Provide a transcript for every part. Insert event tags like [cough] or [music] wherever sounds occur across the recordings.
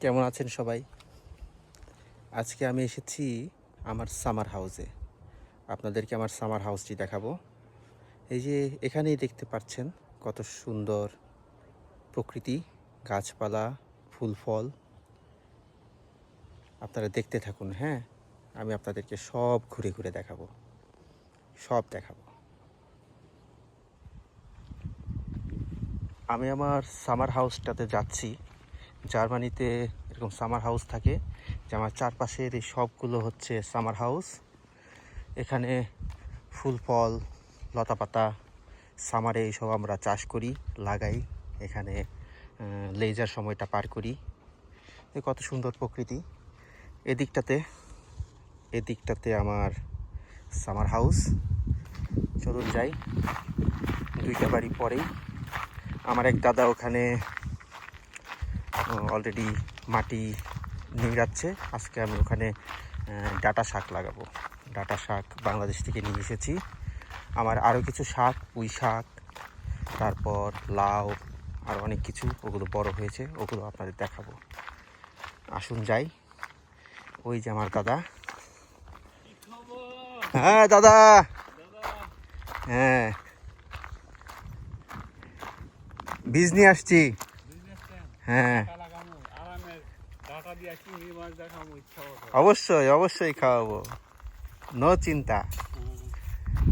কেমন আছেন সবাই? আজকে আমি এসেছি আমার সামার হাউসে আপনাদেরকে আমার সামার হাউসটি দেখাবো। এই যে এখানেই দেখতে পাচ্ছেন কত সুন্দর প্রকৃতি, গাছপালা, ফুল, ফল। আপনারা দেখতে থাকুন হ্যাঁ? আমি আপনাদেরকে সব ঘুরে ঘুরে দেখাবো। সব দেখাবো। আমি আমার সামার হাউসটাতে যাচ্ছি। জার্মানিতে এরকম সামার হাউস থাকে, যে আমার চারপাশের এই সবগুলো হচ্ছে সামার হাউস এখানে ফুল ফল, লতাপাতা সামারে এইসব আমরা চাষ করি, লাগাই। এখানে লেজার সময়টা পার করি। এ কত সুন্দর প্রকৃতি। এদিকটাতে এদিকটাতে আমার সামার হাউস চলুন যাই। দুইটা বাড়ি পরেই। আমার এক দাদা ওখানে অলরেডি মাটি নিংড়াচ্ছে। আজকে আমি ওখানে ডাটা শাক লাগাবো। ডাটা শাক বাংলাদেশ থেকে নিয়ে এসেছি। আমার আরও কিছু শাক, পুঁই শাক, তারপর লাউ, আর অনেক কিছু। ওগুলো বড় হয়েছে, ওগুলো আপনাদের দেখাবো। আসুন যাই। ওই যে আমার দাদা। হ্যাঁ দাদা! হ্যাঁ। বীজ নিয়ে আসছি। হ্যাঁ। অবশ্যই অবশ্যই খাওয়াবো। নো চিন্তা।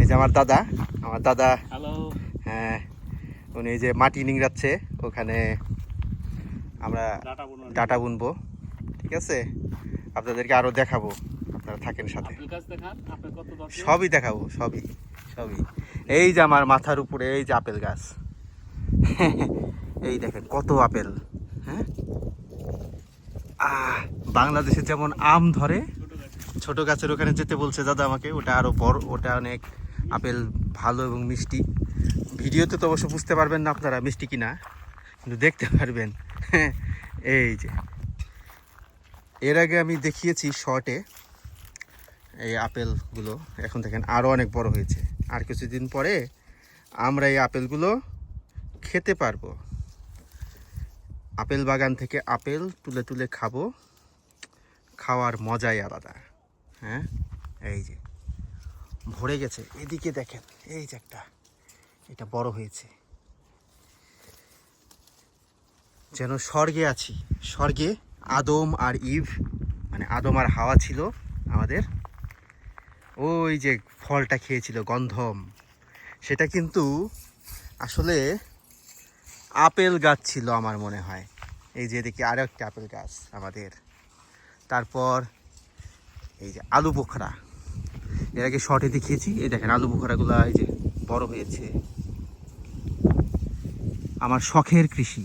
এই যে আমার দাদা আমার দাদা হ্যাঁ উনি যে মাটি নিংড়াচ্ছে ওখানে আমরা ডাটা বুনবো। ঠিক আছে? আপনাদেরকে আরও দেখাবো আপনারা থাকেন সাথে। সবই দেখাবো সবই সবই। এই যে আমার মাথার উপরে এই যে আপেল গাছ। [laughs] এই দেখেন কত আপেল। বাংলাদেশে যেমন আম ধরে, ছোট গাছের ওখানে যেতে বলছে দাদা আমাকে, ওটা আরও বড়, ওটা অনেক আপেল ভালো এবং মিষ্টি। ভিডিওতে তো অবশ্য বুঝতে পারবেন না আপনারা মিষ্টি কিনা, কিন্তু দেখতে পারবেন। [laughs] এই যে। এর আগে আমি দেখিয়েছি শর্টে এই আপেলগুলো, এখন দেখেন আরও অনেক বড় হয়েছে। আর কিছুদিন পরে আমরা এই আপেলগুলো খেতে পারব। আপেল বাগান থেকে আপেল তুলে তুলে খাব। খাওয়ার মজাই আলাদা। হ্যাঁ? এই যে, ভরে গেছে। এদিকে দেখেন, এই যে একটা, এটা বড় হয়েছে। যেন স্বর্গে আছি। স্বর্গে আদম আর ইভ মানে আদম আর হাওয়া ছিল আমাদের। ওই যে ফলটা খেয়েছিল, গন্ধম। সেটা কিন্তু আসলে আপেল গাছ ছিল আমার মনে হয়। এই যে দেখি আরও একটা আপেল গাছ আমাদের। তারপর এই যে আলু পোখরা এর আগে শর্টে দেখিয়েছি। এই দেখেন আলু বোখরাগুলো এই যে বড় হয়েছে। আমার শখের কৃষি।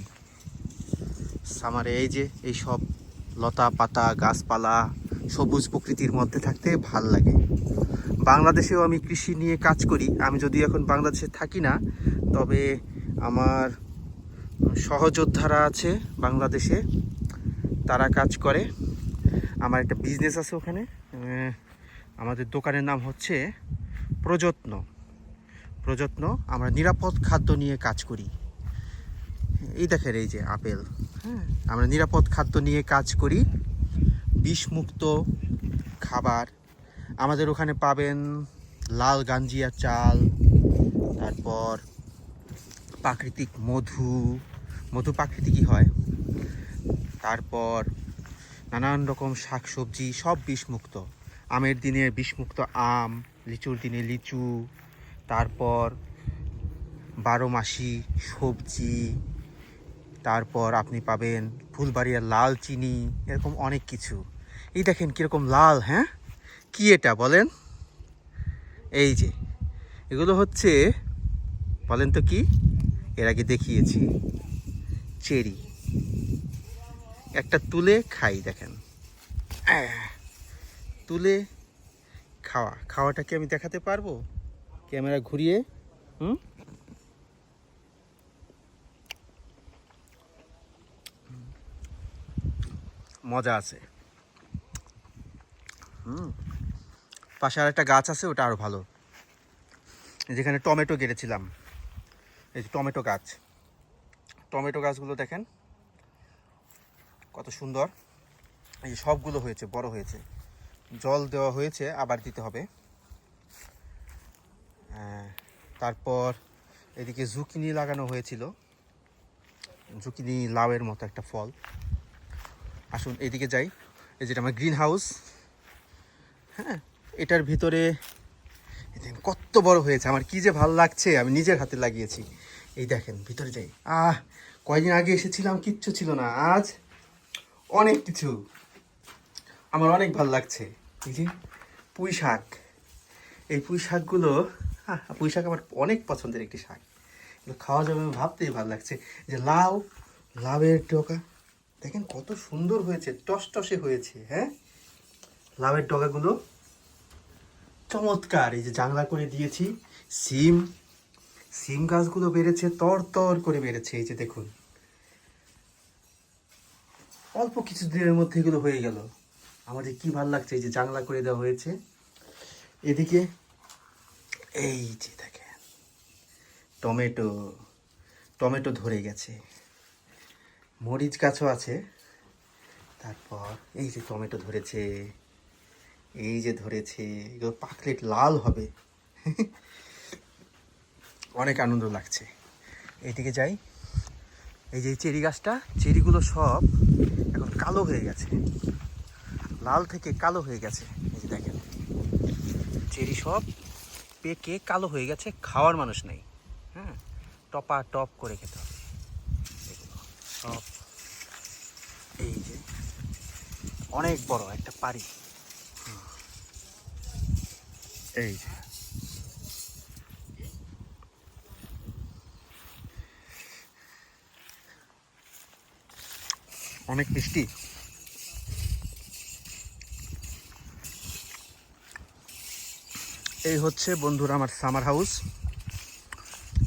আমার এই যে এই সব লতা পাতা, গাছপালা, সবুজ প্রকৃতির মধ্যে থাকতে ভালো লাগে। বাংলাদেশেও আমি কৃষি নিয়ে কাজ করি। আমি যদি এখন বাংলাদেশে থাকি না, তবে আমার সহযোদ্ধারা আছে বাংলাদেশে, তারা কাজ করে। আমার একটা বিজনেস আছে ওখানে। আমাদের দোকানের নাম হচ্ছে প্রযত্ন। প্রযত্ন, আমরা নিরাপদ খাদ্য নিয়ে কাজ করি। এই দেখেন এই যে আপেল হ্যাঁ? আমরা নিরাপদ খাদ্য নিয়ে কাজ করি। বিষমুক্ত খাবার। আমাদের ওখানে পাবেন লাল গাঞ্জিয়া চাল, তারপর প্রাকৃতিক মধু মধু প্রাকৃতিকই হয়? তারপর নানান রকম শাকসবজি, সব বিষমুক্ত। আমের দিনে বিষমুক্ত আম, লিচুর দিনে লিচু, তারপর বারো মাসি সবজি, তারপর আপনি পাবেন ফুলবাড়িয়ার লাল চিনি, এরকম অনেক কিছু। এই দেখেন কীরকম লাল হ্যাঁ? কি এটা বলেন? এই যে, এগুলো হচ্ছে, বলেন তো কি? এর আগে দেখিয়েছি। চেরি। একটা তুলে খাই, দেখেন। তুলে খাওয়া। খাওয়াটা কি আমি দেখাতে পারব? ক্যামেরা ঘুরিয়ে, হুম? মজা আছে। হুম? পাশে আর একটা গাছ আছে, ওটা আরও ভালো। যেখানে টমেটো কেটেছিলাম। এই যে টমেটো গাছ। টমেটো গাছগুলো দেখেন। কত সুন্দর। এই সবগুলো হয়েছে, বড় হয়েছে। জল দেওয়া হয়েছে, আবার দিতে হবে। তারপর এদিকে জুকিনি লাগানো হয়েছিল। জুকিনি লাউয়ের মতো একটা ফল। আসুন এদিকে যাই। এই যেটা আমার গ্রিন হাউস হ্যাঁ এটার ভিতরে কত বড় হয়েছে। আমার কি যে ভালো লাগছে, আমি নিজের হাতে লাগিয়েছি। এই দেখেন ভিতরে যাই। আহ কয়দিন আগে এসেছিলাম কিচ্ছু ছিল না। আজ অনেক কিছু। আমার অনেক ভালো লাগছে। এই যে পুঁই শাক। এই পুঁই শাকগুলো আহ, পুঁই শাক আমার অনেক পছন্দের একটি শাক। এগুলো খাওয়া যাবে ভাবতেই ভালো লাগছে। যে লাউ লাউয়ের ডগা। দেখেন কত সুন্দর হয়েছে টসটসে হয়েছে হ্যাঁ? লাউয়ের ডগাগুলো চমৎকার। এই যে জাংলা করে দিয়েছি সিম সিম গাছগুলো বেড়েছে তর তর করে বেড়েছে, এই যে দেখুন। অল্প কিছু দিনের মধ্যে এগুলো হয়ে গেল। আমাদের কি ভালো লাগছে, এই যে জাংলা করে দেওয়া হয়েছে। এদিকে, এই যে দেখেন, টমেটো টমেটো ধরে গেছে। মরিচ গাছও আছে। তারপর, এই যে টমেটো ধরেছে, এই যে ধরেছে, এগুলো পাকলেট লাল হবে। [laughs] অনেক আনন্দ লাগছে। এইদিকে যাই। এই যে চেরি গাছটা, চেরিগুলো সব এখন কালো হয়ে গেছে। লাল থেকে কালো হয়ে গেছে। এই যে দেখেন। চেরি সব পেকে কালো হয়ে গেছে, খাওয়ার মানুষ নেই। হ্যাঁ? টপা টপ করে খেতে হবে। সব এই যে অনেক বড় একটা পারি। এই যে। অনেক মিষ্টি। এই হচ্ছে বন্ধুরা আমার সামার হাউস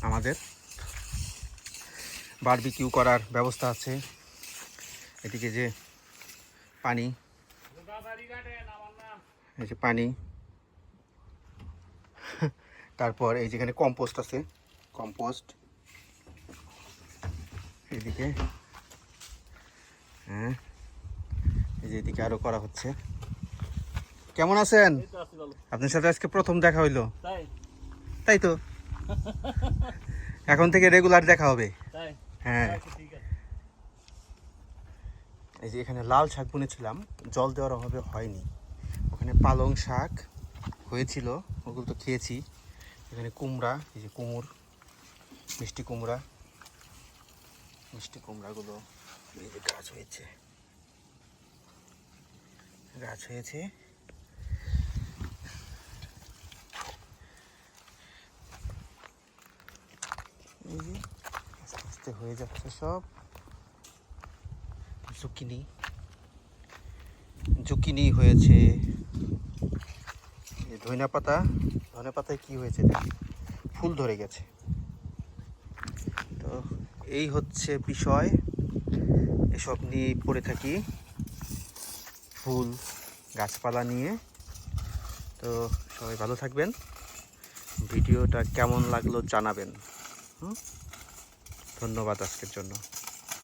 আমাদের। বারবিকিউ করার ব্যবস্থা আছে। এদিকে যে পানি, এই যে পানি। তারপর এই যেখানে কম্পোস্ট আছে কম্পোস্ট এদিকে হ্যাঁ এই যে এদিকে আরও করা হচ্ছে। কেমন আছেন? আপনার সাথে আজকে প্রথম দেখা হইল। তাই? তো? এখন থেকে রেগুলার দেখা হবে। হ্যাঁ। আচ্ছা, এই যে এখানে লাল শাক বুনেছিলাম জল দেওয়ার অভাবে হয়নি। ওখানে পালং শাক হয়েছিল ওগুলো তো খেয়েছি। এখানে কুমড়া এই যে কুমড় মিষ্টি কুমড়া মিষ্টি কুমড়াগুলো। এই গাছ হয়েছে। গাছ হয়েছে। এই যে আস্তে আস্তে হয়ে যাচ্ছে সব। জুকিনি জুকিনি হয়েছে। ধনিয়া পাতা। ধনে পাতায় কি হয়েছে ফুল ধরে গেছে। তো এই হচ্ছে বিষয়। এসব নিয়ে পড়ে থাকি। ফুল, গাছপালা নিয়ে। তো সবাই ভালো থাকবেন। ভিডিওটা কেমন লাগল জানাবেন? ধন্যবাদ আজকের জন্য।